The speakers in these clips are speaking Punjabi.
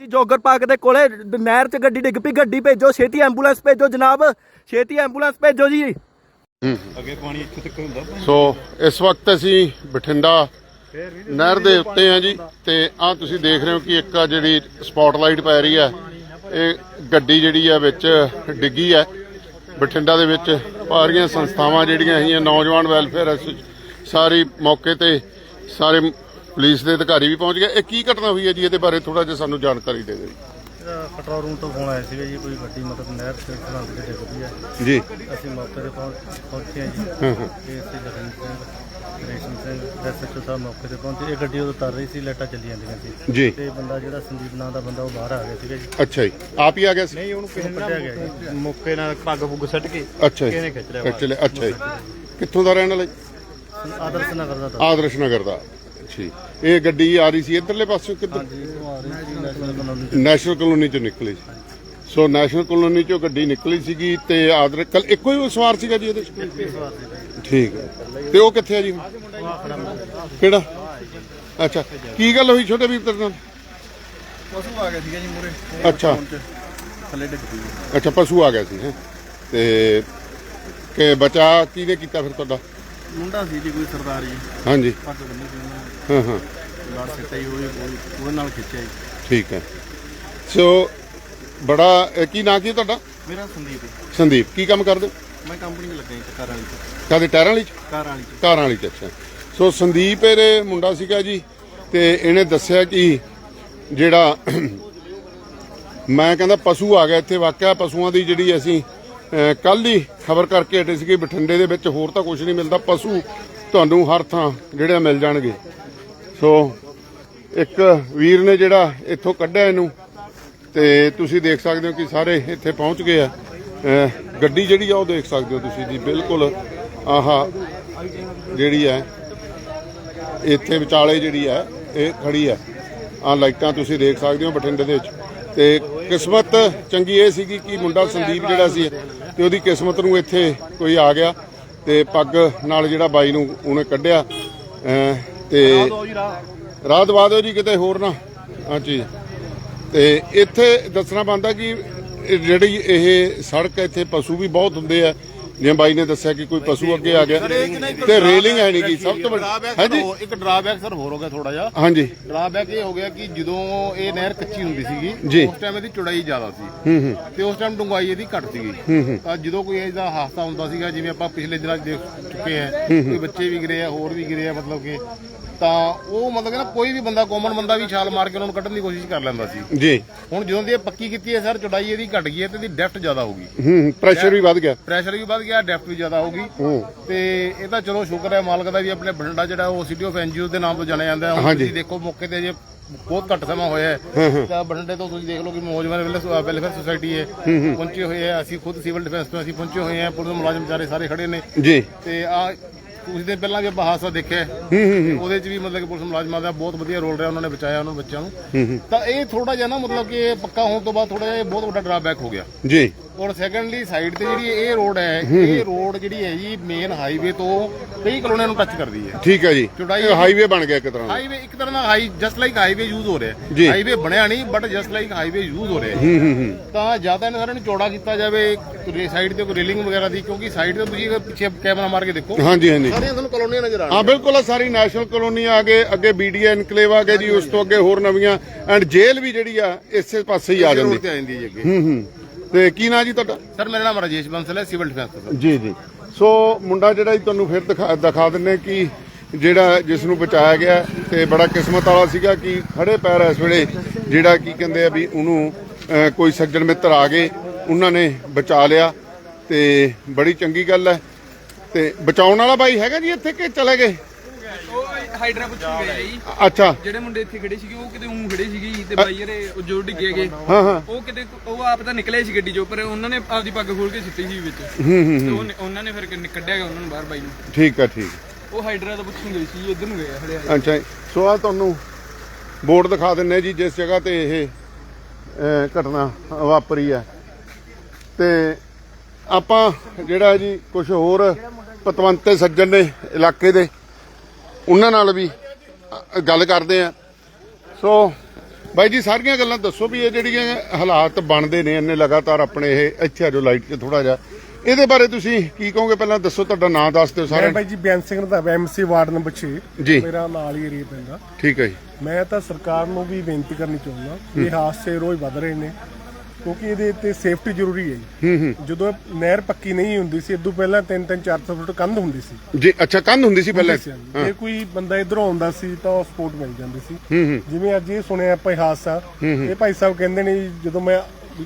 ਜੀ ਜੋਗਰ ਪਾਰਕ ਦੇ ਕੋਲੇ ਨਹਿਰ 'ਚ ਗੱਡੀ ਡਿੱਗ ਪਈ ਗੱਡੀ ਭੇਜੋ ਛੇਤੀ ਐਂਬੂਲੈਂਸ ਭੇਜੋ ਜਨਾਬ ਛੇਤੀ ਐਂਬੂਲੈਂਸ ਭੇਜੋ ਜੀ। ਅੱਗੇ ਪਾਣੀ ਇੱਥੇ ਤੱਕ ਹੁੰਦਾ ਸੋ ਇਸ ਵਕਤ ਅਸੀਂ ਬਠਿੰਡਾ ਨਹਿਰ ਦੇ ਉੱਤੇ ਆ ਜੀ ਤੇ ਆ ਤੁਸੀਂ ਦੇਖ ਰਹੇ ਹੋ ਕਿ ਇੱਕ ਆ ਜਿਹੜੀ ਸਪੌਟਲਾਈਟ ਪੈ ਰਹੀ ਹੈ ਇਹ ਗੱਡੀ ਜਿਹੜੀ ਆ ਵਿੱਚ ਡਿੱਗੀ ਹੈ। ਬਠਿੰਡਾ ਦੇ ਵਿੱਚ ਸਾਰੀਆਂ ਸੰਸਥਾਵਾਂ ਜਿਹੜੀਆਂ ਹੈਗੀਆਂ ਨੌਜਵਾਨ ਵੈਲਫੇਅਰ ਸਾਰੀ ਮੌਕੇ ਤੇ ਸਾਰੇ ਪੁਲਿਸ ਦੇ ਅਧਿਕਾਰੀ ਵੀ ਪਹੁੰਚ ਗਏ। ਇਹ ਕੀ ਘਟਨਾ ਹੋਈ ਹੈ ਜੀ? ਇਹਦੇ ਬਾਰੇ ਥੋੜਾ ਜਿਹਾ ਸਾਨੂੰ ਜਾਣਕਾਰੀ ਦੇ ਦਿਓ ਕੰਟਰੋਲ ਰੂਮ ਤੋਂ ਫੋਨ ਆਇਆ ਸੀਗਾ ਜੀ ਕੋਈ ਗੱਡੀ ਮਤਲਬ ਨਹਿਰ ਤੇ ਸਰਹੰਦ ਦੇ ਡਿੱਗਦੀ ਹੈ। ਜੀ। ਅਸੀਂ ਮੌਕੇ ਤੇ ਪਹੁੰਚ ਪਹੁੰਚੇ ਹਾਂ ਜੀ। ਹਾਂ ਹਾਂ। ਇਹ ਸੀ ਲਖਨ ਸਿੰਘ ਰੇਸ਼ਮ ਸਿੰਘ ਐਸਐਚਓ ਸਾਹਿਬ ਮੌਕੇ ਤੇ ਪਹੁੰਚੇ। ਇਹ ਗੱਡੀ ਉਦੋਂ ਤਰ ਰਹੀ ਸੀ ਲਾਈਟਾਂ ਚੱਲੀ ਜਾਂਦੀਆਂ ਸੀ। ਜੀ। ਤੇ ਬੰਦਾ ਜਿਹੜਾ ਸੰਦੀਪ ਨਾਂ ਦਾ ਬੰਦਾ ਉਹ ਬਾਹਰ ਆ ਗਿਆ ਸੀਗਾ ਜੀ। ਅੱਛਾ ਜੀ। ਆਪ ਹੀ ਆ ਗਿਆ ਸੀ? ਨਹੀਂ ਉਹਨੂੰ ਕਿਸੇ ਕੱਢਿਆ ਗਿਆ ਜੀ। ਨੇ ਮੁੱਕੇ ਨਾਲ ਪੱਗ ਪੁੱਗ ਸੱਟ ਕੇ ਅੱਛਾ ਜੀ। ਖਿੱਚ ਲਿਆ ਖਿੱਚ ਲਿਆ। ਅੱਛਾ ਜੀ। ਕਿੱਥੋਂ ਦਾ ਰਹਿਣ ਵਾਲਾ ਜੀ? ਆਦਰਸ਼ ਨਗਰ ਦਾ। ਤਾਂ ਆਦਰਸ਼ ਨਗਰ ਦਾ। ਇਹ ਗੱਡੀ ਆ ਰਹੀ ਸੀ ਇਧਰਲੇ ਪਾਸੇ ਕਿੱਧਰ? ਨੈਸ਼ਨਲ ਕਲੋਨੀ ਚੋਂ। ਨਿਕਲੀ ਸੀ। ਸੋ ਨੈਸ਼ਨਲ ਕਲੋਨੀ ਚੋਂ ਗੱਡੀ ਨਿਕਲੀ ਸੀਗੀ ਤੇ ਆਦਰ ਕੱਲ ਇੱਕੋ ਹੀ ਸਵਾਰ ਸੀਗਾ ਜੀ ਇਹਦੇ ਚ? ਠੀਕ ਹੈ। ਤੇ ਉਹ ਕਿੱਥੇ ਆ ਜੀ। ਕਿਹੜਾ? ਅੱਛਾ ਕੀ ਗੱਲ ਹੋਈ ਛੋਟੇ ਵੀਰ ਤੇਰੇ ਨਾਲ? ਪਸ਼ੂ ਆ ਗਿਆ ਸੀਗਾ ਜੀ ਮੂਰੇ ਅੱਛਾ। ਥੱਲੇ ਡਿੱਗ ਪਈ। ਅੱਛਾ ਪਸ਼ੂ ਆ ਗਿਆ ਸੀ ਹੈਂ। ਤੇ ਕਿ ਬਚਾ ਕਿਹਨੇ ਕੀਤਾ ਫਿਰ ਤੁਹਾਡਾ? ਮੁੰਡਾ ਸੀ ਜੀ ਕੋਈ ਸਰਦਾਰ ਜੀ। ਹਾਂਜੀ। ਪੱਗ ਬੰਨੀ ਸੀ ਉਹਨੇ ਹਾਂ ਹਾਂ। ਲਾੜ ਸਿੱਟਾ ਜੀ ਉਹਦੇ ਉਹਦੇ ਨਾਲ ਖਿੱਚਿਆ ਜੀ। ਠੀਕ ਹੈ। ਸੋ ਬੜਾ ਇਹ ਕੀ ਨਾਂ ਕੀ ਤੁਹਾਡਾ? ਮੇਰਾ ਸੰਦੀਪ ਹੈ। ਸੰਦੀਪ। ਕੀ ਕੰਮ ਕਰਦੇ? ਹੋ? ਮੈਂ ਕੰਪਨੀ 'ਚ ਲੱਗਾ ਜੀ ਕਾਰ ਵਾਲੀ 'ਚ। ਕਾਹਦੇ ਟਾਇਰਾਂ ਵਾਲੀ ਚ? ਕਾਰ ਵਾਲੀ 'ਚ। ਕਾਰਾਂ ਵਾਲੀ ਚ ਅੱਛਾ। ਸੋ ਸੰਦੀਪ ਇਹਦੇ ਮੁੰਡਾ ਸੀਗਾ ਜੀ ਤੇ ਇਹਨੇ ਦੱਸਿਆ ਕਿ ਜਿਹੜਾ ਮੈਂ ਕਹਿੰਦਾ ਪਸ਼ੂ ਆ ਗਿਆ ਇੱਥੇ ਵਾਕਿਆ ਪਸ਼ੂਆਂ ਦੀ ਜਿਹੜੀ ਅਸੀਂ ਕੱਲ ਹੀ ਖਬਰ ਕਰਕੇ ਹਟੇ ਸੀਗੇ ਬਠਿੰਡੇ ਦੇ ਵਿੱਚ ਹੋਰ ਤਾਂ ਕੁਝ ਨਹੀਂ ਮਿਲਦਾ, ਪਸ਼ੂ ਤੁਹਾਨੂੰ ਹਰ ਥਾਂ ਜਿਹੜੇ ਮਿਲ ਜਾਣਗੇ। ਸੋ, ਇੱਕ ਵੀਰ ਨੇ ਜਿਹੜਾ ਇੱਥੋਂ ਕੱਢਿਆ ਇਹਨੂੰ, ਤੇ ਤੁਸੀਂ ਦੇਖ ਸਕਦੇ ਹੋ ਕਿ ਸਾਰੇ ਇੱਥੇ ਪਹੁੰਚ ਗਏ ਆ। ਗੱਡੀ ਜਿਹੜੀ ਆ ਉਹ ਦੇਖ ਸਕਦੇ ਹੋ ਤੁਸੀਂ ਜੀ, ਬਿਲਕੁਲ ਆਹਾ ਜਿਹੜੀ ਹੈ ਇੱਥੇ ਵਿਚਾਲੇ ਜਿਹੜੀ ਹੈ ਇਹ ਖੜੀ ਹੈ ਆ ਲਾਈਟਾਂ ਤੁਸੀਂ ਦੇਖ ਸਕਦੇ ਹੋ ਬਠਿੰਡੇ ਦੇ ਵਿੱਚ। ਤੇ ਕਿਸਮਤ ਚੰਗੀ ਇਹ ਸੀਗੀ ਕਿ ਮੁੰਡਾ ਸੰਦੀਪ ਜਿਹੜਾ ਸੀ ਤੇ ਉਹਦੀ ਕਿਸਮਤ ਨੂੰ ਇੱਥੇ ਕੋਈ ਆ ਗਿਆ ਤੇ ਪੱਗ ਨਾਲ ਜਿਹੜਾ ਬਾਈ ਨੂੰ ਉਹਨੇ ਕੱਢਿਆ, ਅਹ, ਤੇ ਰਾਹ ਦਵਾ ਦਿਓ ਜੀ ਕਿਤੇ ਹੋਰ ਨਾ। ਹਾਂਜੀ ਚੀਜ਼ ਤੇ ਇੱਥੇ ਦੱਸਣਾ ਬੰਦਾ ਕਿ ਜਿਹੜੀ ਇਹ ਸੜਕ ਇੱਥੇ ਪਸ਼ੂ ਵੀ ਬਹੁਤ ਹੁੰਦੇ ਆ ਜਿਵੇਂ ਬਾਈ ਨੇ ਦੱਸਿਆ ਕਿ ਕੋਈ ਪਸ਼ੂ ਅੱਗੇ ਆ ਗਿਆ। ਤੇ ਰੇਲਿੰਗ ਹੈ ਨਹੀਂ ਗੀ ਸਭ ਤੋਂ ਵੱਡੀ ਹਾਂਜੀ। ਇੱਕ ਡਰਾਬੈਕ ਸਰ ਹੋਰ ਹੋ ਗਿਆ ਥੋੜਾ ਜਿਹਾ। ਹਾਂਜੀ। ਡਰਾਬੈਕ ਇਹ ਹੋ ਗਿਆ ਕਿ ਜਦੋਂ ਇਹ ਨਹਿਰ ਕੱਚੀ ਹੁੰਦੀ। ਸੀਗੀ ਉਸ ਟਾਈਮ ਇਹਦੀ ਚੌੜਾਈ ਜ਼ਿਆਦਾ ਸੀ। ਹੂੰ ਹੂੰ। ਤੇ ਉਸ ਟਾਈਮ ਡੂੰਘਾਈ ਇਹਦੀ ਘੱਟ ਸੀਗੀ। ਤਾਂ ਜਦੋਂ ਕੋਈ ਇਹਦਾ ਹਾਦਸਾ ਹੁੰਦਾ ਸੀਗਾ ਜਿਵੇਂ ਆਪਾਂ ਪਿਛਲੇ ਦਿਨਾਂ 'ਚ ਦੇਖ ਚੁੱਕੇ ਆ ਕੋਈ ਬੱਚੇ ਵੀ ਗਿਰੇ ਆ ਹੋਰ ਵੀ ਗਿਰੇ ਆ ਮਤਲਬ ਕਿ ਤਾਂ ਉਹ ਮਤਲਬ ਕਿ ਨਾ ਕੋਈ ਵੀ ਬੰਦਾ ਕਾਮਨ ਬੰਦਾ ਵੀ ਛਾਲ ਮਾਰ ਕੇ ਉਹਨਾਂ ਨੂੰ ਕੱਢਣ ਦੀ ਕੋਸ਼ਿਸ਼ ਕਰ ਲੈਂਦਾ ਸੀ। ਜੀ। ਹੁਣ ਜਦੋਂ ਦੀ ਇਹ ਪੱਕੀ ਕੀਤੀ ਹੈ ਸਰ ਚੌੜਾਈ ਇਹਦੀ ਘਟ ਗਈ ਹੈ ਤੇ ਇਹਦੀ ਡੈਪਥ ਜ਼ਿਆਦਾ ਹੋ ਗਈ। ਹੂੰ ਪ੍ਰੈਸ਼ਰ ਵੀ ਵੱਧ ਗਿਆ। ਪ੍ਰੈਸ਼ਰ ਵੀ ਵੱਧ ਗਿਆ ਡੈਪਥ ਵੀ ਜ਼ਿਆਦਾ ਹੋ ਗਈ। ਤੇ ਇਹ ਤਾਂ ਚਲੋ ਸ਼ੁਕਰ ਹੈ ਮਾਲਕ ਦਾ ਵੀ ਆਪਣੇ ਬਠਿੰਡਾ ਜਿਹੜਾ ਉਹ ਸਿਟੀ ਆਫ ਐਨਜੀਓ ਦੇ ਨਾਮ ਤੋਂ ਜਾਣਿਆ ਜਾਂਦਾ ਹੈ। ਹੁਣ। ਤੁਸੀਂ ਦੇਖੋ ਮੌਕੇ ਤੇ ਜੇ ਬਹੁਤ ਘੱਟ ਸਮਾਂ ਹੋਇਆ ਹੈ। ਤਾਂ ਬਠਿੰਡੇ ਤੋਂ ਤੁਸੀਂ ਦੇਖ ਲਓ ਕਿ ਮੌਜਵਾਨ ਵੈਲਫੇਅਰ ਸੁਸਾਇਟੀ ਹੈ। ਪਹੁੰਚੇ ਹੋਏ ਆ ਅਸੀਂ ਖੁਦ ਸਿਵਲ ਡਿਫੈਂਸ ਤੋਂ ਅਸੀਂ ਪਹੁੰਚੇ ਹੋਏ ਆ ਪੁਲਿਸ ਮੁਲਾਜ਼ਮ ਵਿਚਾਰੇ ਸਾਰੇ ਖੜੇ ਨੇ। ਜੀ। ਤੇ ਆ ਕੁਝ ਦਿਨ ਪਹਿਲਾਂ ਵੀ ਆਪਾਂ ਹਾਦਸਾ ਦੇਖਿਆ ਹੈ। ਤੇ ਉਹਦੇ 'ਚ ਵੀ ਮਤਲਬ ਕਿ ਪੁਲਿਸ ਮੁਲਾਜ਼ਮਾਂ ਦਾ ਬਹੁਤ ਵਧੀਆ ਰੋਲ ਰਿਹਾ ਉਹਨਾਂ ਨੇ ਬਚਾਇਆ ਉਹਨਾਂ ਬੱਚਿਆਂ ਨੂੰ। ਤਾਂ ਇਹ ਥੋੜਾ ਜਿਹਾ ਨਾ ਮਤਲਬ ਕਿ ਪੱਕਾ ਹੋਣ ਤੋਂ ਬਾਅਦ ਥੋੜਾ ਜਿਹਾ ਇਹ ਬਹੁਤ ਵੱਡਾ ਡਰਾਬੈਕ ਹੋ ਗਿਆ। ਜੀ। ਔਰ ਸੈਕੰਡਲੀ ਸਾਈਡ ਤੇ ਜਿਹੜੀ ਇਹ ਰੋਡ ਹੈ ਇਹ ਰੋਡ ਜਿਹੜੀ ਹੈ ਜੀ ਮੇਨ ਹਾਈਵੇ ਤੋਂ ਕਈ ਕਲੋਨੀਆਂ ਨੂੰ ਟੱਚ ਕਰਦੀ ਹੈ। ਠੀਕ ਹੈ ਜੀ। ਚੌੜਾਈ ਇਹ ਹਾਈਵੇ ਬਣ ਗਿਆ ਇੱਕ ਤਰ੍ਹਾਂ ਦਾ। ਹਾਈਵੇ ਇੱਕ ਤਰ੍ਹਾਂ ਦਾ high just like highway use ਹੋ ਰਿਹਾ ਜੀ। ਹੈ ਹਾਈਵੇ ਬਣਿਆ ਨਹੀਂ but just like highway use ਹੋ ਰਿਹਾ ਹੈ। ਹੂੰ ਹੂੰ ਹੂੰ। ਤਾਂ ਜ਼ਿਆਦਾ ਇਹਨਾਂ ਸਾਰਿਆਂ ਨੂੰ ਚੌੜਾ ਕੀਤਾ ਜਾਵੇ ਸਾਈਡ ਤੇ ਕੋਈ ਰੇਲਿੰਗ ਵਗੈਰਾ ਦੀ ਕਿਉਂਕਿ ਸਾਈਡ ਤੇ ਤੁਸੀਂ ਅਗਰ ਪਿੱਛੇ ਕੈਮਰਾ ਮਾਰ ਕੇ ਦੇਖੋ। ਹਾਂਜੀ ਹਾਂਜੀ। ਸਾਰੀਆਂ ਤੁਹਾਨੂੰ ਕਲੋਨੀਆਂ ਨਜ਼ਰ ਹਾਂ ਆਉਣਗੀਆਂ ਬਿਲਕੁਲ ਆਹ ਸਾਰੀ ਨੈਸ਼ਨਲ ਕਲੋਨੀ ਆ ਗਏ ਅੱਗੇ ਬੀਡੀਏ ਇਨਕਲੇਵ ਆ ਗਏ ਜੀ ਉਸ ਤੋਂ ਅੱਗੇ ਹੋਰ ਨਵੀਆਂ ਐਂਡ ਜੇਲ੍ਹ ਵੀ ਜਿਹੜੀ ਆ ਇਸੇ ਪਾਸੇ ਹੀ ਆ ਜਾਂਦੀ। ਤੇ ਆ ਜਾਂਦੀ ਹੈ ਜੀ ਅੱਗੇ। ਹੂੰ ਹੂੰ। ਤੇ ਕੀ ਨਾਂ ਜੀ ਤੁਹਾਡਾ? ਸਰ ਮੇਰਾ ਨਾਮ ਰਾਜੇਸ਼ ਬੰਸਲ ਹੈ ਸਿਵਲ ਡਿਫੈਂਸ ਸਰ। ਜੀ ਜੀ। ਸੋ ਮੁੰਡਾ ਜਿਹੜਾ ਜੀ ਤੁਹਾਨੂੰ ਫਿਰ ਦਿਖਾ ਦਿਖਾ ਦਿੰਨੇ ਕਿ ਜਿਹੜਾ ਜਿਸ ਨੂੰ ਬਚਾਇਆ ਗਿਆ ਤੇ ਬੜਾ ਕਿਸਮਤ ਵਾਲਾ ਸੀਗਾ ਕਿ ਖੜੇ ਪੈਰ ਇਸ ਵੇਲੇ ਜਿਹੜਾ ਕੀ ਕਹਿੰਦੇ ਆ ਵੀ ਉਹਨੂੰ ਕੋਈ ਸੱਜਣ ਮਿੱਤਰ ਆ ਗਏ ਉਹਨਾਂ ਨੇ ਬਚਾ ਲਿਆ ਤੇ ਬੜੀ ਚੰਗੀ ਗੱਲ ਹੈ। ਤੇ ਬਚਾਉਣ ਵਾਲਾ ਬਾਈ ਹੈਗਾ ਜੀ ਇੱਥੇ ਕਿ ਚਲੇ ਗਏ? ਹਾਈਡਰਾ ਪੁੱਛਣ ਗਏ ਜੀ ਅੱਛਾ। ਜਿਹੜੇ ਮੁੰਡੇ ਇੱਥੇ ਖੜੇ ਸੀਗੇ ਉਹ ਕਿਤੇ ਉਂ ਖੜੇ ਸੀਗੇ ਜੀ ਤੇ ਬਾਈ ਯਾਰੇ ਉਹ ਜੋ ਡਿੱਗੇ ਗਏ। ਹਾਂ ਹਾਂ। ਉਹ ਕਿਤੇ ਉਹ ਆਪ ਤਾਂ ਨਿਕਲੇ ਸੀ ਗੱਡੀ ਚੋਂ ਪਰ ਉਹਨਾਂ ਨੇ ਆਪਦੀ ਪੱਗ ਖੋਲ ਕੇ ਸਿੱਟੀ ਸੀ ਵਿੱਚ। ਹੂੰ ਹੂੰ ਤੇ ਉਹ ਨੇ- ਉਹਨਾਂ ਨੇ ਫਿਰ ਕੱਢ- ਕੱਢਿਆ ਗਿਆ ਉਹਨਾਂ ਨੂੰ ਬਾਹਰ ਬਾਈ ਨੂੰ। ਠੀਕ ਆ ਠੀਕ। ਉਹ ਹਾਈਡਰਾ ਦਾ ਪੁੱਛਣ ਗਏ ਸੀ ਇੱਧਰ ਨੂੰ ਗਏ ਆ ਹਲੇ ਅੱਛਾ ਜੀ। ਸੋ ਆ ਤੁਹਾਨੂੰ ਬੋਰਡ ਦਿਖਾ ਦਿੰਨੇ ਜੀ ਜਿਸ ਜਗ੍ਹਾ ਤੇ ਇਹ ਅਹ, ਘਟਨਾ ਵਾਪਰੀ ਹੈ ਤੇ ਆਪਾਂ ਜਿਹੜਾ ਜੀ ਕੁਝ ਹੋਰ ਪਤਵੰਤੇ ਸੱਜਣ ਨੇ ਇਲਾਕੇ ਦੇ ਉਹਨਾਂ ਨਾਲ ਵੀ ਗੱਲ ਕਰਦੇ ਆ। ਸੋ ਬਾਈ ਜੀ ਸਾਰੀਆਂ ਗੱਲਾਂ ਦੱਸੋ ਵੀ ਇਹ ਜਿਹੜੀਆਂ ਹਾਲਾਤ ਬਣਦੇ ਨੇ ਇੰਨੇ ਲਗਾਤਾਰ ਆਪਣੇ ਇਹ ਇੱਥੇ ਜੋ ਲਾਈਟ 'ਚ ਥੋੜਾ ਜਿਹਾ। ਇਹਦੇ ਬਾਰੇ ਤੁਸੀਂ ਕੀ ਕਹੋਗੇ? ਪਹਿਲਾਂ ਦੱਸੋ ਤੁਹਾਡਾ ਨਾਮ ਦੱਸ ਦਿਓ ਮੈਂ ਸਾਰਿਆਂ ਬਾਈ ਜੀ ਬੇਅੰਤ ਸਿੰਘ ਦਾ ਐਮਸੀ ਵਾਰਡ ਨੰਬਰ 6 ਜੀ। ਮੇਰਾ ਨਾਲ ਹੀ ਏਰੀਆ ਪੈਂਦਾ ਠੀਕ ਹੈ ਜੀ। ਮੈਂ ਤਾਂ ਸਰਕਾਰ ਨੂੰ ਵੀ ਬੇਨਤੀ ਕਰਨੀ ਚਾਹੁੰਦਾ ਇਹ ਹਾਦਸੇ ਰੋਜ਼ ਵੱਧ ਰਹੇ ਨੇ। ਕਿਉਂਕਿ ਇਹਦੇ ਤੇ ਸੇਫਟੀ ਜ਼ਰੂਰੀ ਹੈ ਜੀ। ਜਦੋਂ ਇਹ ਨਹਿਰ ਪੱਕੀ ਨਹੀਂ ਹੁੰਦੀ ਸੀ ਇਦੋਂ ਪਹਿਲਾਂ 3 3 400 ਫੁੱਟ ਕੰਧ ਹੁੰਦੀ ਸੀ। ਜੀ ਅੱਛਾ ਕੰਧ ਹੁੰਦੀ ਸੀ ਪਹਿਲਾਂ? ਜੇ ਕੋਈ ਬੰਦਾ ਇਧਰੋਂ ਆਉਂਦਾ ਸੀ ਤਾਂ ਉਹ ਸਪੋਰਟ ਮਿਲ ਜਾਂਦੀ ਸੀ। ਹੂੰ ਹੂੰ। ਜਿਵੇਂ ਅੱਜ ਇਹ ਸੁਣਿਆ ਆਪਾਂ ਹਾਦਸਾ ਇਹ ਭਾਈ ਸਾਹਿਬ ਕਹਿੰਦੇ ਨੇ ਜਦੋਂ ਮੈਂ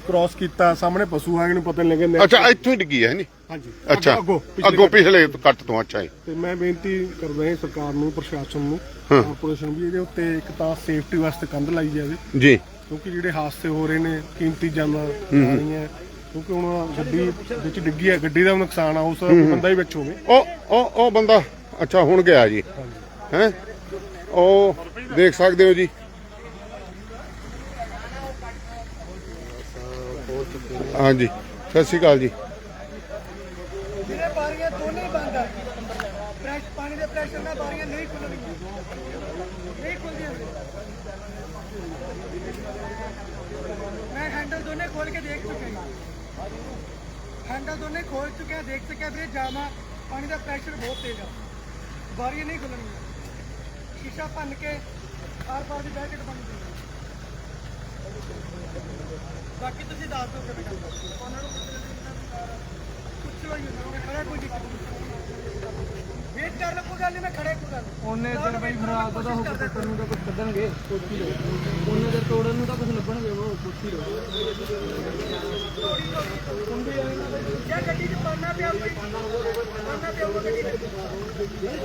ਕ੍ਰਾਸ ਕੀਤਾ ਸਾਹਮਣੇ ਪਸ਼ੂ ਆ ਗਏ ਨੂੰ ਪਤਾ ਨਹਿਰ- ਅੱਛਾ ਇੱਥੋਂ ਹੀ ਡਿੱਗੀ ਹੈ ਨਹੀਂ ਹਾਂਜੀ। ਅੱਛਾ ਅੱਗੋਂ ਪਿਛਲੇ ਕੱਟ ਤੋਂ ਅੱਛਾ ਜੀ। ਤੇ ਮੈਂ ਬੇਨਤੀ ਕਰਦਾ ਹਾਂ ਸਰਕਾਰ ਨੂੰ ਪ੍ਰਸ਼ਾਸਨ ਨੂੰ ਕਾਰਪੋਰੇਸ਼ਨ ਵੀ ਇਹਦੇ ਉੱਤੇ ਇੱਕ ਤਾਂ ਸੇਫਟੀ ਵਾਸਤੇ ਕੰਧ ਲਾਈ ਜਾਵੇ। ਜੀ। ਕਿਉਂਕਿ ਜਿਹੜੇ ਹਾਦਸੇ ਹੋ ਰਹੇ ਨੇ ਕੀਮਤੀ ਜਾਨਾਂ ਜਾ ਰਹੀਆਂ ਕਿਉਂਕਿ ਹੁਣ ਗੱਡੀ ਵਿੱਚ ਡਿੱਗੀ ਹੈ ਗੱਡੀ ਦਾ ਨੁਕਸਾਨ ਆ ਉਸ ਬੰਦਾ ਹੀ ਵਿੱਚ ਹੋਵੇ। ਉਹ ਉਹ ਉਹ ਬੰਦਾ ਅੱਛਾ ਹੁਣ ਗਿਆ ਜੀ। ਹੈ? ਉਹ ਦੇਖ ਸਕਦੇ ਹੋ ਜੀ। ਹਾਂਜੀ ਸਤਿ ਸ਼੍ਰੀ ਅਕਾਲ ਜੀ। ਜਿਹੜੇ ਬਾਰੀਆਂ ਦੋਨੇ ਬੰਦ ਆ? ਪ੍ਰੈਸ਼ ਪਾਣੀ ਦੇ ਪ੍ਰੈਸ਼ਰ ਨਾਲ ਬਾਰੀਆਂ ਨਹੀਂ ਖੁੱਲਣਗੀਆਂ ਨਹੀਂ ਖੁੱਲਦੀਆਂ ਵੀਰੇ। ਮੈਂ ਹੈਂਡਲ ਦੋਨੇ ਖੋਲ ਕੇ ਦੇਖ ਚੁੱਕਿਆ ਜੀ ਹੈਂਡਲ ਦੋਨੇ ਖੋਲ ਚੁੱਕਿਆ ਦੇਖ ਚੁੱਕਿਆ ਵੀਰੇ ਜਾਮਾ ਪਾਣੀ ਦਾ ਪ੍ਰੈਸ਼ਰ ਬਹੁਤ ਤੇਜ਼ ਆ। ਬਾਰੀਆਂ ਨਹੀਂ ਖੁੱਲਣਗੀਆਂ ਸ਼ੀਸ਼ਾ ਭੰਨ ਕੇ ਆਰ ਪਾਰ ਦੀ ਬੈਕਟ ਬਣ ਗਈ ਬਾਕੀ ਤੁਸੀਂ ਦੱਸ ਦਿਓ ਕਿਵੇਂ ਕਰਨਾ। ਉਹਨਾਂ ਨੂੰ ਪੁੱਛੋ ਹੀ ਉਹਨਾਂ ਨੂੰ ਖੜਾ ਕੋਈ ਦਿੱਕਤ ਨਹੀਂ। ਵੇਟ ਕਰ ਲਓ ਕੋਈ ਗੱਲ ਨਹੀਂ ਮੈਂ ਖੜੇ ਕੋਈ ਗੱਲ ਉਹਨੇ ਤੇ ਬਈ ਫਰਾਦ ਦਾ ਹੋ ਕੱਟਣ ਨੂੰ ਤਾਂ ਕੁਝ ਕੱਢਣਗੇ ਕੋਠੀ ਲੋ ਉਹਨੇ ਦੇ ਤੋੜਨ ਨੂੰ ਤਾਂ ਕੁਝ ਲੱਭਣਗੇ ਉਹ ਕੋਠੀ ਲੋ ਜੇ ਗੱਡੀ 'ਚ ਪਾਣਾ ਪਿਆ ਕੋਈ ਪਾਣਾ ਪਿਆ ਉਹ ਗੱਡੀ 'ਚ।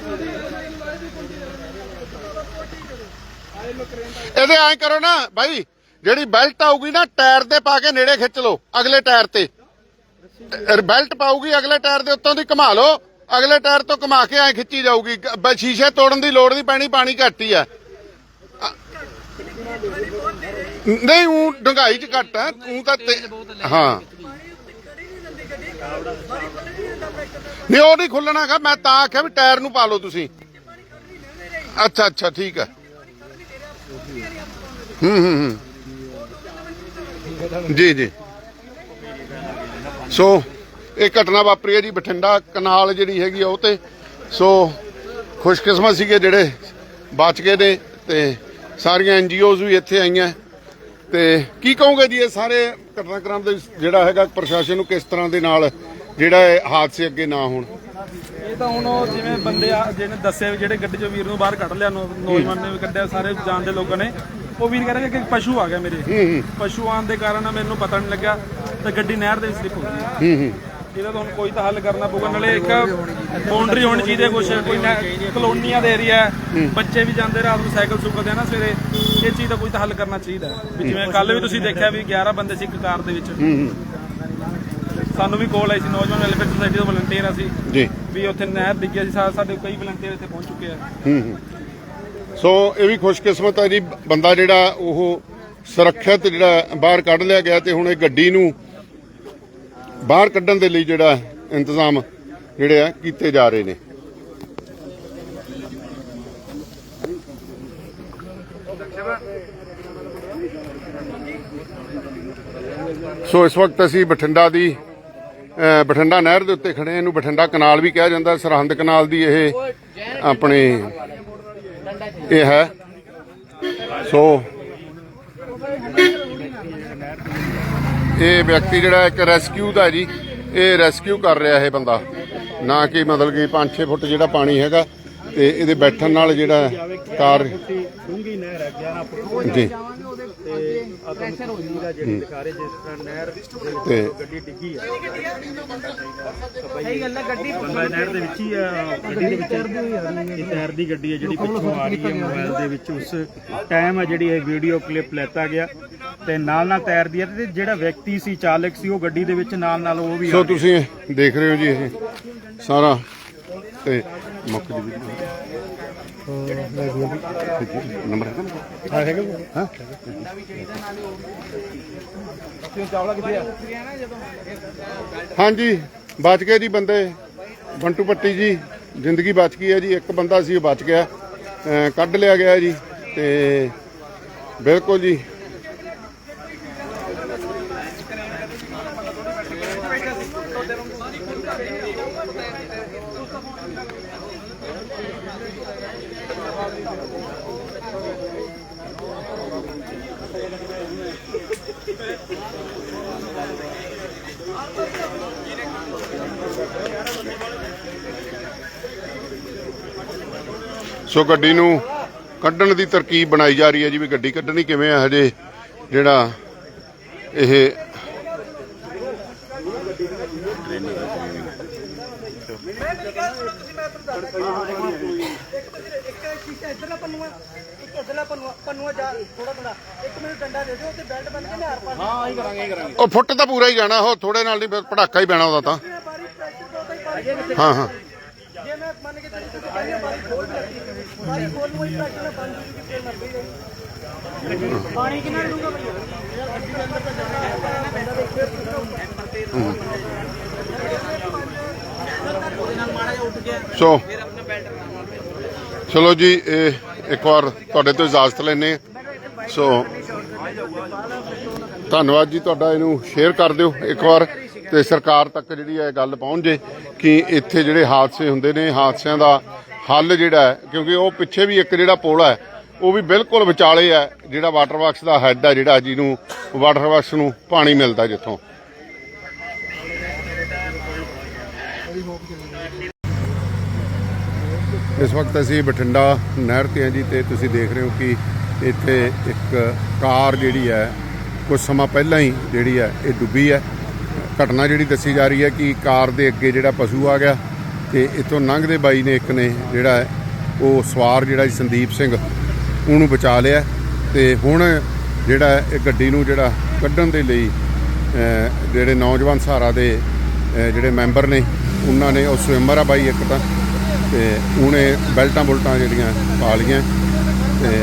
ਇਹਦੇ ਐਂ ਕਰੋ ਨਾ ਬਾਈ ਜਿਹੜੀ ਬੈਲਟ ਆਊਗੀ ਨਾ ਟਾਇਰ ਤੇ ਪਾ ਕੇ ਨੇੜੇ ਖਿੱਚ ਲਓ ਅਗਲੇ ਟਾਇਰ ਤੇ। ਬੈਲਟ ਪਾਊਗੀ ਅਗਲੇ ਟਾਇਰ ਦੇ ਉੱਤੋਂ ਦੀ ਘੁਮਾ ਲਓ। ਅਗਲੇ ਟਾਇਰ ਤੋਂ ਘੁਮਾ ਕੇ ਐਂ ਖਿੱਚੀ ਜਾਊਗੀ। ਬ- ਸ਼ੀਸ਼ੇ ਤੋੜਨ ਦੀ ਲੋੜ ਨਹੀਂ ਪੈਣੀ, ਪਾਣੀ ਘੱਟ ਹੀ ਆ। ਨਹੀਂ ਉਹ ਡੰਗਾਈ ਚ ਘੱਟ ਹੈ ਉਹ ਤਾਂ ਤੇ- ਹਾਂ। ਨਹੀਂ, ਉਹ ਨਹੀਂ ਖੁੱਲਣਾਗਾ ਮੈਂ ਤਾਂ ਆਖਿਆ ਵੀ ਟਾਇਰ ਨੂੰ ਪਾ ਲਓ ਤੁਸੀਂ। ਅੱਛਾ ਅੱਛਾ, ਠੀਕ ਹੈ ਹੂੰ ਹੂੰ ਹੂੰ। ਜੀ ਜੀ। ਸੋ ਇਹ ਘਟਨਾ ਵਾਪਰੀ ਹੈ ਜੀ ਬਠਿੰਡਾ ਕਨਾਲ ਜਿਹੜੀ ਹੈਗੀ ਉਹ ਤੇ। ਸੋ ਖੁਸ਼ਕਿਸਮਤ ਸੀਗੇ ਜਿਹੜੇ ਬਚ ਗਏ ਨੇ ਤੇ ਸਾਰੀਆਂ ਐਨਜੀਓਜ਼ ਵੀ ਇੱਥੇ ਆਈਆਂ। ਤੇ ਕੀ ਕਹੋਗੇ ਜੀ ਇਹ ਸਾਰੇ ਘਟਨਾਕ੍ਰਮ ਦੇ ਜਿਹੜਾ ਹੈਗਾ ਪ੍ਰਸ਼ਾਸਨ ਨੂੰ ਕਿਸ ਤਰ੍ਹਾਂ ਦੇ ਨਾਲ ਜਿਹੜਾ ਇਹ ਹਾਦਸੇ ਅੱਗੇ ਨਾ ਹੋਣ? ਇਹ ਤਾਂ ਹੁਣ ਜਿਵੇਂ ਬੰਦੇ ਆ ਜਿਹਨੇ ਦੱਸਿਆ ਜਿਹੜੇ ਗੱਡੀ ਚੋਂ ਵੀਰ ਨੂੰ ਬਾਹਰ ਕੱਢ ਲਿਆ ਨੌਜਵਾਨ ਨੇ ਵੀ ਕੱਢਿਆ ਸਾਰੇ ਜਾਣਦੇ ਲੋਕਾਂ ਨੇ। ਉਹ ਵੀਰ ਕਹਿ ਰਿਹਾ ਕਿ ਪਸ਼ੂ ਆ ਗਿਆ ਮੇਰੇ। ਪਸ਼ੂ ਆਉਣ ਦੇ ਕਾਰਨ ਮੈਨੂੰ ਪਤਾ ਨਹੀਂ ਲੱਗਿਆ ਤੇ ਗੱਡੀ ਨਹਿਰ ਦੇ ਵਿੱਚ ਸਲਿੱਪ ਹੋ ਗਈ ਹੂੰ ਹੂੰ। ਇਹਦਾ ਤਾਂ ਹੁਣ ਕੋਈ ਤਾਂ ਹੱਲ ਕਰਨਾ ਪਊਗਾ। ਨਾਲੇ ਇੱਕ ਬਾਉਂਡਰੀ ਹੋਣੀ ਚਾਹੀਦੀ ਹੈ ਕੁਛ। ਕੋਈ ਨਾ ਕਲੋਨੀਆਂ ਦੇ ਏਰੀਆ ਬੱਚੇ ਵੀ ਜਾਂਦੇ ਰਾਤ ਨੂੰ ਸਾਈਕਲ ਸੁੱਕਦੇ ਆ ਨਾ ਸਵੇਰੇ। ਇਹ ਚੀਜ਼ ਦਾ ਕੋਈ ਤਾਂ ਹੱਲ ਕਰਨਾ ਚਾਹੀਦਾ ਹੈ। ਵੀ ਜਿਵੇਂ ਕੱਲ ਵੀ ਤੁਸੀਂ ਦੇਖਿਆ ਵੀ 11 ਬੰਦੇ ਸੀ ਇੱਕ ਕਾਰ ਦੇ ਵਿੱਚ। ਸਾਨੂੰ ਵੀ ਕੋਲ ਆਈ ਸੀ ਨੌਜਵਾਨ ਵੈਲਫੇਅਰ ਸੁਸਾਇਟੀ ਦੇ ਵਲੰਟੀਅਰ ਅਸੀਂ। ਜੀ। ਵੀ ਉੱਥੇ ਨਹਿਰ ਡਿੱਗਿਆ ਸੀ ਸਾ- ਸਾਡੇ ਕਈ ਵਲੰਟੀਅਰ ਇੱਥੇ ਪਹੁੰਚ ਚੁੱਕੇ ਆ। ਹੂੰ ਹੂੰ। ਸੋ ਇਹ ਵੀ ਖੁਸ਼ਕਿਸਮਤ ਹੈ ਜੀ। ਬੰਦਾ ਜਿਹੜਾ ਉਹ ਸੁਰੱਖਿਅਤ ਜਿਹੜਾ ਬਾਹਰ ਕੱਢ ਲਿਆ ਗਿਆ ਤੇ ਹੁਣ ਇਹ ਗੱਡੀ ਨੂੰ ਬਾਹਰ ਕੱਢਣ ਦੇ ਲਈ ਜਿਹੜਾ ਇੰਤਜ਼ਾਮ ਜਿਹੜੇ ਆ ਕੀਤੇ ਜਾ ਰਹੇ ਨੇ। ਸੋ ਇਸ ਵਕਤ ਅਸੀਂ ਬਠਿੰਡਾ ਦੀ ਬਠਿੰਡਾ ਨਹਿਰ ਦੇ ਉੱਤੇ ਖੜੇ ਇਹਨੂੰ ਬਠਿੰਡਾ ਕਨਾਲ ਵੀ ਕਿਹਾ ਜਾਂਦਾ। ਸਰਹੰਦ ਕਨਾਲ ਦੀ ਇਹ ਆਪਣੇ ਇਹ ਹੈ। ਸੋ ਇਹ ਵਿਅਕਤੀ ਜਿਹੜਾ ਇੱਕ ਰੈਸਕਿਊ ਦਾ ਜੀ ਇਹ ਰੈਸਕਿਊ ਕਰ ਰਿਹਾ ਇਹ ਬੰਦਾ। ਨਾ ਕਿ ਮਤਲਬ ਕਿ 5-6 ਫੁੱਟ ਜਿਹੜਾ ਪਾਣੀ ਹੈਗਾ ਤੇ ਇਹਦੇ ਬੈਠਣ ਨਾਲ ਜਿਹੜਾ ਕਾਰ ਡੂੰਗੀ ਨਹਿਰ ਹੈ 11 ਫੁੱਟ। ਜੀ। ਤੇ ਜਿਹੜੀ ਦਿਖਾ ਰਹੇ ਜਿਸ ਤਰ੍ਹਾਂ ਨਹਿਰ ਦੇ ਵਿੱਚ ਤੇ ਗੱਡੀ ਡਿੱਗੀ ਹੈ ਸਹੀ ਗੱਲ ਹੈ ਗੱਡੀ ਬੰਦਾ ਨਹਿਰ ਦੇ ਵਿੱਚ ਹੀ ਆ ਗੱਡੀ ਦੇ ਵਿੱਚ ਇਹ ਟਾਇਰ ਦੀ ਗੱਡੀ ਹੈ ਜਿਹੜੀ ਪਿੱਛੋਂ ਆ ਰਹੀ ਹੈ ਮੋਬਾਈਲ ਦੇ ਵਿੱਚ। ਉਸ ਟਾਈਮ ਹੈ ਜਿਹੜੀ ਇਹ ਵੀਡੀਓ ਕਲਿੱਪ ਲੈਤਾ ਗਿਆ ਤੇ ਨਾਲ ਨਾਲ ਟਾਇਰ ਦੀ ਹੈ ਤੇ ਜਿਹੜਾ ਵਿਅਕਤੀ ਸੀ ਚਾਲਕ ਸੀ ਉਹ ਗੱਡੀ ਦੇ ਵਿੱਚ ਨਾਲ ਨਾਲ ਉਹ ਵੀ ਆ ਸੋ ਗਿਆ। ਤੁਸੀਂ ਦੇਖ ਰਹੇ ਹੋ ਜੀ ਇਹ ਸਾਰਾ ਤੇ ਮੁੱਖ ਦੀ ਨੰਬਰ ਹੈ ਹਾਂ ਹੈਗਾ ਹਾਂ ਹਾਂਜੀ, ਬਚ ਗਏ ਜੀ ਬੰਦੇ। ਬੰਟੂ ਪੱਟੀ ਜੀ, ਜ਼ਿੰਦਗੀ ਬਚ ਗਈ ਹੈ ਜੀ। ਇੱਕ ਬੰਦਾ ਸੀ, ਉਹ ਬਚ ਗਿਆ। ਕੱਢ ਲਿਆ ਗਿਆ ਜੀ ਤੇ ਬਿਲਕੁਲ ਜੀ। ਸੋ ਗੱਡੀ ਨੂੰ। ਕੱਢਣ ਦੀ ਤਰਕੀਬ ਬਣਾਈ ਜਾ ਰਹੀ ਹੈ ਜੀ ਵੀ ਗੱਡੀ ਕੱਢਣੀ ਕਿਵੇਂ ਆ ਹਜੇ, ਜਿਹੜਾ ਇਹ ਉਹ ਫੁੱਟ ਤਾਂ ਪੂਰਾ ਹੀ ਜਾਣਾ, ਉਹ ਥੋੜੇ ਨਾਲ ਨਹੀਂ ਪੜਾਕਾ ਹੀ ਪੈਣਾ ਉਹਦਾ ਤਾਂ। ਹਾਂ ਹਾਂ। ਜੇ ਮੈਂ ਮੰਨ ਕੇ ਚੱਲੀ ਤੁਸੀਂ ਕਹਿੰਦੇ ਬਾਰੀ ਖੋਲ ਕੇ ਰੱਖੀ ਬਾਰੀ ਖੋਲ ਨੂੰ ਹੀ ਪ੍ਰੈਸ਼ਰ ਨਾਲ ਬੰਦ ਜੂਗੀ ਕਿ ਮਰ ਗਈ ਰਹੀ ਪਾਣੀ ਕਿੰਨਾ ਡੂੰਗਾ ਭਈਆ ਗੱਡੀ ਦੇ ਅੰਦਰ ਤਾਂ ਜਾਣਾ ਬੰਦਾ ਦੇਖੇ ਸੋ ਚਲੋ ਜੀ ਇਹ ਇੱਕ ਵਾਰ ਤੁਹਾਡੇ ਤੋਂ ਇਜਾਜ਼ਤ ਲੈਨੇ ਸੋ ਧੰਨਵਾਦ ਜੀ ਤੁਹਾਡਾ ਇਹਨੂੰ ਸ਼ੇਅਰ ਕਰ ਦਿਓ ਇੱਕ ਵਾਰ ਤੇ ਸਰਕਾਰ ਤੱਕ ਜਿਹੜੀ ਹੈ ਗੱਲ ਪਹੁੰਚ ਜੇ ਕਿ ਇੱਥੇ ਜਿਹੜੇ ਹਾਦਸੇ ਹੁੰਦੇ ਨੇ ਹਾਦਸਿਆਂ ਦਾ ਹੱਲ ਜਿਹੜਾ ਕਿਉਂਕਿ ਉਹ ਪਿੱਛੇ ਵੀ ਇੱਕ ਜਿਹੜਾ ਪੁਲ ਹੈ, ਉਹ ਵੀ ਬਿਲਕੁਲ ਵਿਚਾਲੇ ਹੈ, ਜਿਹੜਾ ਵਾਟਰ ਵਰਕਸ ਦਾ ਹੈੱਡ ਹੈ, ਜਿਹੜਾ ਜਿਹਨੂੰ ਵਾਟਰ ਵਰਕਸ ਨੂੰ ਪਾਣੀ ਮਿਲਦਾ ਜਿੱਥੋਂ। ਇਸ ਵਕਤ ਅਸੀਂ ਬਠਿੰਡਾ ਨਹਿਰ ਤੇ ਹਾਂ ਜੀ, ਤੇ ਤੁਸੀਂ ਦੇਖ ਰਹੇ ਹੋ ਕਿ ਇੱਥੇ ਇੱਕ ਕਾਰ ਜਿਹੜੀ ਹੈ ਕੁਝ ਸਮਾਂ ਪਹਿਲਾਂ ਹੀ ਜਿਹੜੀ ਹੈ, ਇਹ ਡੁੱਬੀ ਹੈ। ਘਟਨਾ ਜਿਹੜੀ ਦੱਸੀ ਜਾ ਰਹੀ ਹੈ ਕਿ ਕਾਰ ਦੇ ਅੱਗੇ ਜਿਹੜਾ ਪਸ਼ੂ ਆ ਗਿਆ ਤੇ ਇੱਥੋਂ ਲੰਘਦੇ ਬਾਈ ਨੇ ਇੱਕ ਨੇ ਜਿਹੜਾ ਹੈ, ਉਹ ਸਵਾਰ ਜਿਹੜਾ ਸੀ ਸੰਦੀਪ ਸਿੰਘ, ਉਹਨੂੰ ਬਚਾ ਲਿਆ ਤੇ ਹੁਣ ਜਿਹੜਾ ਇਹ ਗੱਡੀ ਨੂੰ ਜਿਹੜਾ ਕੱਢਣ ਦੇ ਲਈ ਜਿਹੜੇ ਨੌਜਵਾਨ ਸਹਾਰਾ ਦੇ ਜਿਹੜੇ ਮੈਂਬਰ ਨੇ, ਉਹਨਾਂ ਨੇ ਉਹ ਸਵਿਮਰ ਆ ਬਾਈ ਇੱਕ ਤਾਂ, ਤੇ ਉਹਨੇ ਬੈਲਟਾਂ ਬੁਲਟਾਂ ਜਿਹੜੀਆਂ ਪਾ ਲਈਆਂ, ਤੇ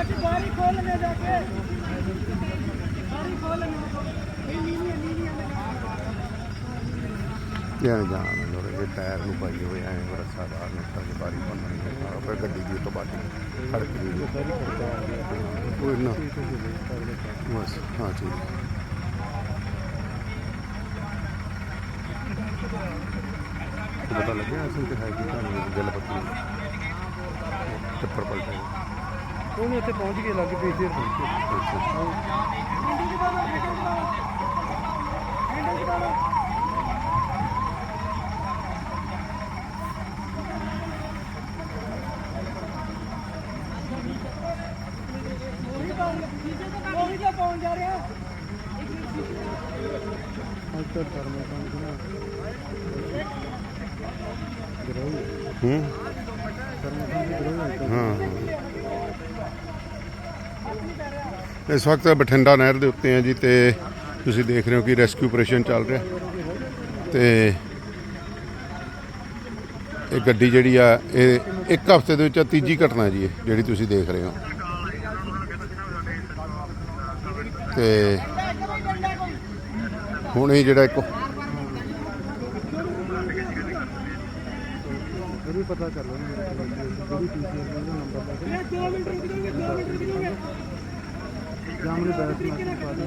ਅੱਜ ਬਾਰੀ ਖੋਲ ਲੈ ਜਾ ਕੇ ਬਾਰੀ ਖੋਲ ਲੈ ਨਹੀਂ ਨਹੀਂ ਨਹੀਂ ਨਹੀਂ ਧਿਆਨ ਜਾਣ ਲੋੜ ਇਹ ਟਾਇਰ ਨੂੰ ਪਾਈ ਹੋਏ ਐਂ ਰੱਸਾ ਬਾਹਰ ਨਿਕਲ ਕੇ ਬਾਰੀ ਬੰਨਣੀ ਹੈ ਫਿਰ ਗੱਡੀ ਦੀ ਤੋਂ ਬਾਅਦ ਖੜਕ ਗਈ ਉਹ ਨਾ। ਬਸ ਹਾਂ ਜੀ ਤੇ ਪਤਾ ਲੱਗਿਆ ਅਸਲ ਤੇ ਹੈ ਕਿ ਤੁਹਾਨੂੰ ਗੱਲ ਪੱਤੀ ਟੱਪਰ ਪਲਟਾ ਉਹਨੂੰ ਇੱਥੇ ਪਹੁੰਚ ਕੇ ਲੱਗ ਪਈ ਫਿਰ ਉਹੀ ਹੂੰ। ਹਾਂ ਇਸ ਵਕਤ ਬਠਿੰਡਾ ਨਹਿਰ ਦੇ ਉੱਤੇ ਆ ਜੀ ਤੇ ਤੁਸੀਂ ਦੇਖ ਰਹੇ ਹੋ ਕਿ ਰੈਸਕਿਊ ਆਪਰੇਸ਼ਨ ਚੱਲ ਰਿਹਾ ਤੇ ਇਹ ਗੱਡੀ ਜਿਹੜੀ ਆ, ਇਹ ਇੱਕ ਹਫ਼ਤੇ ਦੇ ਵਿੱਚ ਆ, ਤੀਜੀ ਘਟਨਾ ਜੀ ਇਹ, ਜਿਹੜੀ ਤੁਸੀਂ ਦੇਖ ਰਹੇ ਹੋ। ਤੇ ਹੁਣ ਇਹ ਜਿਹੜਾ ਇੱਕ ਇਹ 2 ਮਿੰਟ ਰੁਕ ਜਾਓਗੇ 2 ਮਿੰਟ ਰੁਕ ਜਾਓਗੇ ਜਾਮਰੇ ਬੈਠ ਨਾ ਪਾ ਦੇ